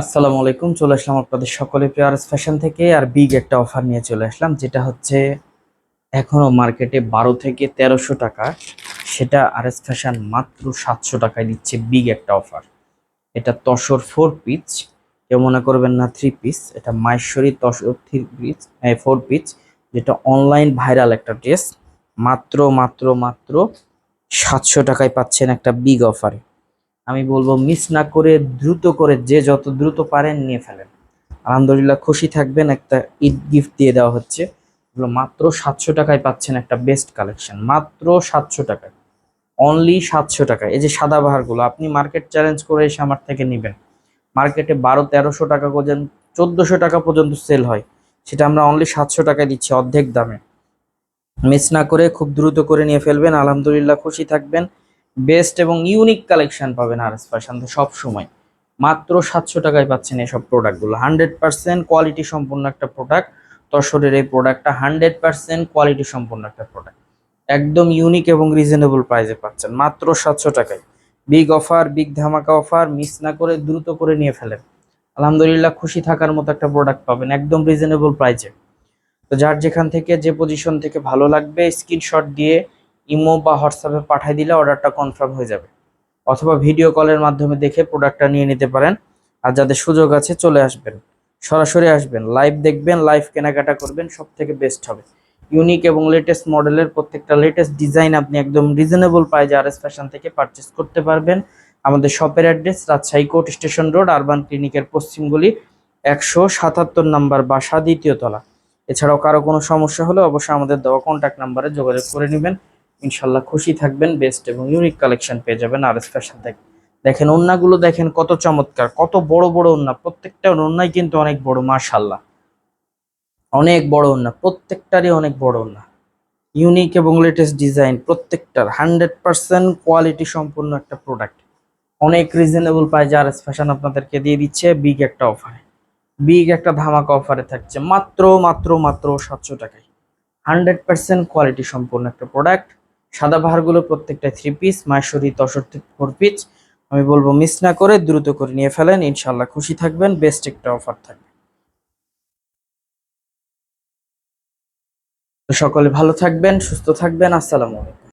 আসসালামু আলাইকুম, চলে আসলাম আপনাদের সকলে পেয়ারস ফ্যাশন থেকে আর বিগ একটা অফার নিয়ে চলে আসলাম, যেটা হচ্ছে এখনও মার্কেটে বারো থেকে তেরোশো টাকা, সেটা আর এস ফ্যাশন মাত্র সাতশো টাকায় দিচ্ছে বিগ একটা অফার। এটা তসর ফোর পিচ কেউ মনে করবেন না থ্রি পিস এটা Maheshwari tussar three piece four piece যেটা অনলাইন ভাইরাল একটা ড্রেস মাত্র মাত্র মাত্র সাতশো টাকায় পাচ্ছেন একটা বিগ অফারে। আমি বলব মিস না করে, দ্রুত করে, যে যত দ্রুত পারেন নিয়ে ফেলেন। আলহামদুলিল্লাহ খুশি থাকবেন, একটা ঈদ গিফট দিয়ে দেওয়া হচ্ছে। এগুলো মাত্র সাতশো টাকায় পাচ্ছেন একটা বেস্ট কালেকশন মাত্র সাতশো টাকায়। অনলি সাতশো টাকা এই যে সাদা বাহারগুলো, আপনি মার্কেট চ্যালেঞ্জ করে এসে আমার থেকে নেবেন। মার্কেটে বারো, তেরোশো টাকা পর্যন্ত, চোদ্দোশো টাকা পর্যন্ত সেল হয়। সেটা আমরা অনলি সাতশো টাকায় দিচ্ছি অর্ধেক দামে। মিস না করে, খুব দ্রুত করে নিয়ে ফেলবেন। আলহামদুলিল্লাহ খুশি থাকবেন। বেস্ট এবং ইউনিক কালেকশন পাবেন আর এস ফ্যাশন সব সময়। মাত্র সাতশো টাকায় পাচ্ছেন এসব প্রোডাক্টগুলো। হান্ড্রেড পার্সেন্ট কোয়ালিটি সম্পূর্ণ একটা প্রোডাক্ট, তসরের এই প্রোডাক্টটা হান্ড্রেড পার্সেন্ট কোয়ালিটি সম্পূর্ণ একটা প্রোডাক্ট। একদম ইউনিক এবং রিজনেবল প্রাইসে পাচ্ছেন, মাত্র সাতশো টাকায়। বিগ অফার, বিগ ধামাকা অফার, মিস না করে দ্রুত করে নিয়ে ফেলেন। আলহামদুলিল্লাহ খুশি থাকার মতো একটা প্রোডাক্ট পাবেন, একদম রিজনেবল প্রাইসে। তো যার যেখান থেকে, যে পজিশন থেকে ভালো লাগবে স্ক্রিনশট দিয়ে ইমো বা হোয়াটসঅ্যাপে পাঠিয়ে দিলে অর্ডারটা কনফার্ম হয়ে যাবে। অথবা ভিডিও কলের মাধ্যমে দেখে প্রোডাক্টটা নিয়ে নিতে পারেন। আর যাদের সুযোগ আছে চলে আসবেন। সরাসরি আসবেন। লাইভ দেখবেন, লাইভ কেনাকাটা করবেন সব থেকে বেস্ট হবে। ইউনিক এবং লেটেস্ট মডেলের প্রত্যেকটা লেটেস্ট ডিজাইন আপনি একদম রিজনেবল প্রাইজে আর এস ফ্যাশন থেকে পারচেস করতে পারবেন। আমাদের শপের address Rajshahi court station road urban ক্লিনিকের পশ্চিমগুলি, একশো সাতাত্তর নাম্বার বাসা, দ্বিতীয় তলা। এছাড়াও কারও কোনো সমস্যা হলে অবশ্যই আমাদের দেওয়া কন্ট্যাক্ট নাম্বারে যোগাযোগ করে নেবেন। ইনশাল্লাহ খুশি থাকবেন বেস্ট এবং ইউনিক কালেকশন পেয়ে যাবেন আর এস থেকে দেখেন ওন্নাগুলো দেখেন কত চমৎকার, কত বড় বড় ওন্না, প্রত্যেকটা ওন্নাই কিন্তু অনেক বড়, মাশাল্লাহ। অনেক বড় ওন্না, প্রত্যেকটারই অনেক বড় ওন্না। ইউনিক এবং লেটেস্ট ডিজাইন প্রত্যেকটার হান্ড্রেড পার্সেন্ট কোয়ালিটি সম্পূর্ণ একটা প্রোডাক্ট অনেক রিজনেবল প্রাইজে আর এস ফ্যাশন আপনাদেরকে দিয়ে দিচ্ছে বিগ একটা অফারে বিগ একটা ধামাকা অফারে থাকছে, মাত্র মাত্র মাত্র সাতশো টাকায়। হান্ড্রেড পার্সেন্ট কোয়ালিটি সম্পূর্ণ একটা প্রোডাক্ট সাদা বাহারগুলো প্রত্যেকটা three piece Maheshwari tussar four piece আমি বলব মিস না করে দ্রুত করে নিয়ে ফেলেন ইনশাল্লাহ খুশি থাকবেন বেস্ট একটা অফার থাকবে। সকলে ভালো থাকবেন, সুস্থ থাকবেন, আসসালামু আলাইকুম।